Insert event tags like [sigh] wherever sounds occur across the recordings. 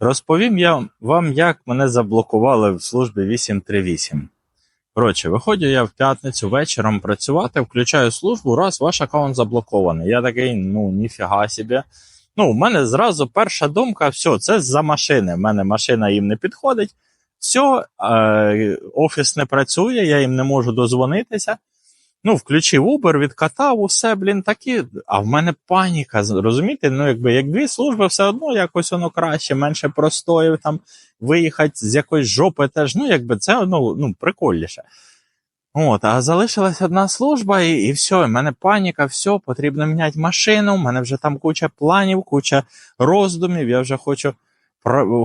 Розповім я вам, як мене заблокували в службі 838. Коротше, виходжу я в п'ятницю вечором працювати, включаю службу, раз ваш аккаунт заблокований. Я такий, ну ніфіга собі. Ну, у мене зразу перша думка: все, це за машини. У мене машина їм не підходить. Все, е, офіс не працює, я їм не можу дозвонитися. Ну, включив Uber, відкатав, усе, блін, такі. А в мене паніка. Розумієте? Ну, якби як дві служби, все одно якось воно краще, менше простоїв там виїхати з якоїсь жопи теж. Ну, якби це ну, ну, прикольніше. От, а залишилась одна служба, і, і все, в мене паніка, все, потрібно міняти машину. У мене вже там куча планів, куча роздумів. Я вже хочу.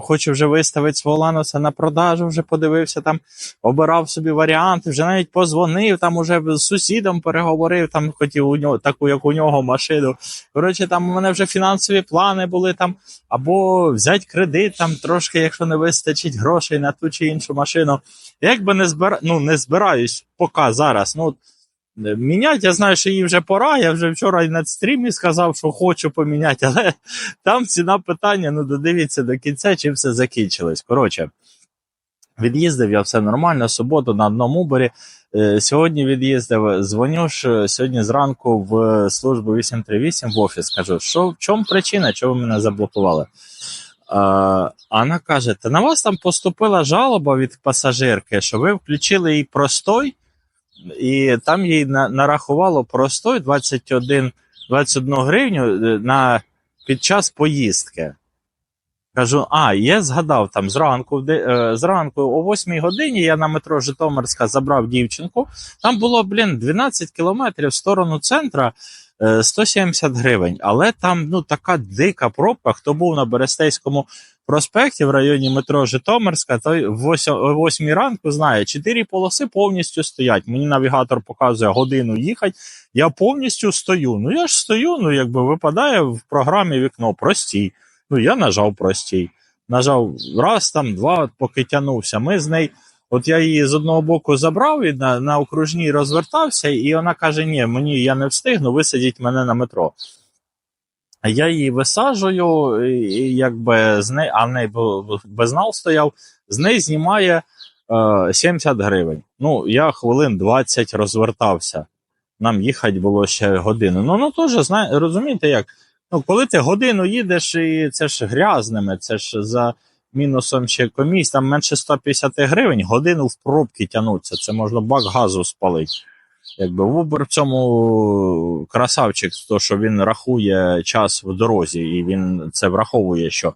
Хочу вже виставити свого лануса на продажу, вже подивився там, обирав собі варіанти, вже навіть позвонив, там уже з сусідом переговорив, там хотів у нього таку, як у нього машину. Коротше, там у мене вже фінансові плани були там, або взяти кредит, там трошки, якщо не вистачить грошей на ту чи іншу машину. Якби не збира... ну, не збираюсь поки зараз. Ну, міняти, я знаю, що їй вже пора. Я вже вчора і на стрімі сказав, що хочу поміняти, але [laughs] там ціна питання, ну додивіться до кінця, чим все закінчилось. Коротше, від'їздив я все нормально, суботу на одному уборі. Е, Сьогодні від'їздив, дзвоню ж е, сьогодні зранку в службу 838 в офіс. Кажу, що в чому причина, чого мене заблокували? А вона каже: Та на вас там поступила жалоба від пасажирки, що ви включили їй простой, і там їй на, нарахувало простой 21, 21 гривню е, на, під час поїздки. Кажу, а, я згадав там зранку, е, зранку о 8 годині я на метро Житомирська забрав дівчинку. Там було, блін, 12 кілометрів в сторону центра, е, 170 гривень. Але там ну, така дика пробка. Хто був на Берестейському проспекті в районі метро Житомирська, 8, о 8 ранку знає, чотири полоси повністю стоять. Мені навігатор показує годину їхати. Я повністю стою. Ну я ж стою, ну якби випадає в програмі вікно простій. Ну, я нажав простій. Нажав раз, там, два, поки тягнувся. Ми з нею, от я її з одного боку забрав і на, на окружній розвертався, і вона каже: Ні, мені я не встигну, висадіть мене на метро. Я її висаджую, і, якби з неї, а в неї безнал стояв, з неї знімає е, 70 гривень. Ну, я хвилин 20 розвертався. Нам їхати було ще годину. Ну, ну теж, знає, розумієте як? Ну, коли ти годину їдеш, і це ж грязними, це ж за мінусом ще комісь, там менше 150 гривень, годину в пробки тягнуться, це можна бак газу спалити. Якби Uber в цьому красавчик, то що він рахує час в дорозі, і він це враховує, що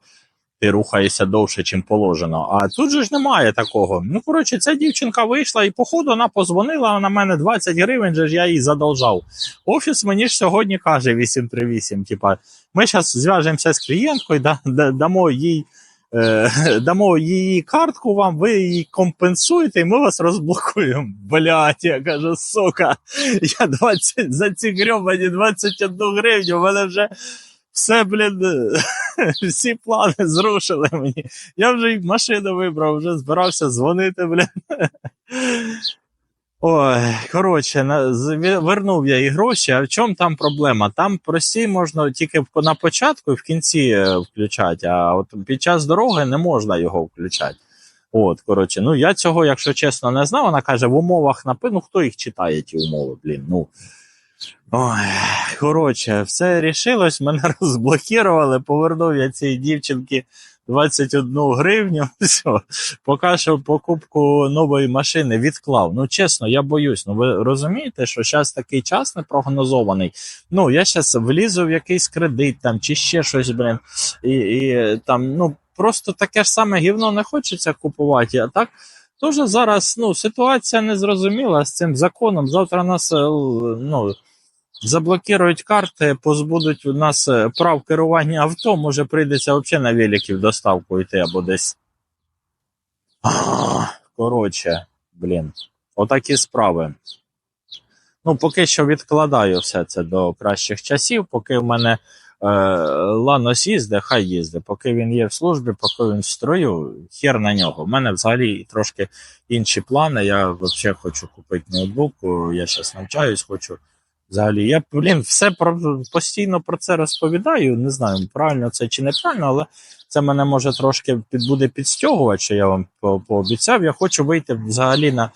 ти рухаєшся довше, чим положено. А тут же ж немає такого. Ну, коротше, ця дівчинка вийшла, і походу вона позвонила на мене 20 гривень, же ж я їй задолжав. Офіс мені ж сьогодні каже 838, типа, ми зараз зв'яжемося з клієнткою, да, да, дамо їй. Е, [laughs] дамо її картку вам, ви її компенсуєте, і ми вас розблокуємо. Блять, я кажу, сука, я 20 за ці грьобані 21 гривню, у мене вже все, блін, [laughs] всі плани зрушили мені. Я вже й машину вибрав, вже збирався дзвонити, блін. Ой, коротше, вернув я і гроші. А в чому там проблема? Там прості можна тільки на початку і в кінці е, включати, а от під час дороги не можна його включати. От, коротше, ну я цього, якщо чесно, не знав. Вона каже, в умовах напи... ну хто їх читає, ті умови, блін. Ну. Ой, коротше, все рішилось, [laughs] мене розблокували, повернув я цій дівчинці 21 гривню. [laughs] Все, поки що покупку нової машини відклав. Ну, чесно, я боюсь. Ну, ви розумієте, що зараз такий час непрогнозований. Ну, я зараз влізу в якийсь кредит там чи ще щось, блин, і, і там, ну, просто таке ж саме гівно не хочеться купувати. А так, дуже зараз ну, ситуація незрозуміла з цим законом. Завтра нас е, ну, заблокують карти, позбудуть у нас е, прав керування авто, може прийдеться взагалі на великів доставку йти або десь. Коротше, блін, отакі справи. Ну, поки що відкладаю все це до кращих часів, поки в мене е, Ланос їздить, хай їздить. Поки він є в службі, поки він в строю, хер на нього. У мене взагалі трошки інші плани. Я взагалі хочу купити ноутбук. Я зараз навчаюсь, хочу Взагалі, я блін, все про постійно про це розповідаю. Не знаю, правильно це чи неправильно, але це мене може трошки під буде підстягувати, що я вам по- пообіцяв. Я хочу вийти взагалі на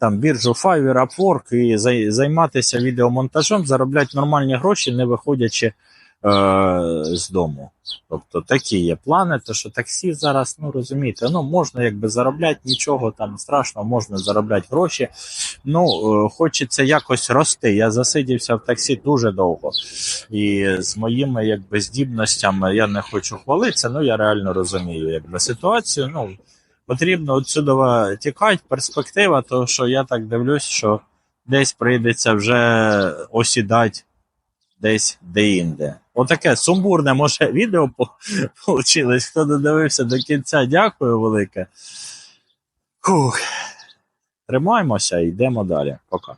там біржу Fiverr, Upwork і зай- займатися відеомонтажем, заробляти нормальні гроші, не виходячи з дому. Тобто такі є плани, то що таксі зараз, ну розумієте, ну можна якби заробляти нічого там страшного, можна заробляти гроші. Ну, е, хочеться якось рости. Я засидівся в таксі дуже довго. І з моїми якби здібностями я не хочу хвалитися, ну я реально розумію якби ситуацію. Ну, потрібно отсюди тікати, перспектива, то що я так дивлюсь, що десь прийдеться вже осідати десь де-інде. Отаке сумбурне, може, відео вийшло. Хто додивився до кінця, дякую велике. Фух. Тримаємося і йдемо далі. Пока.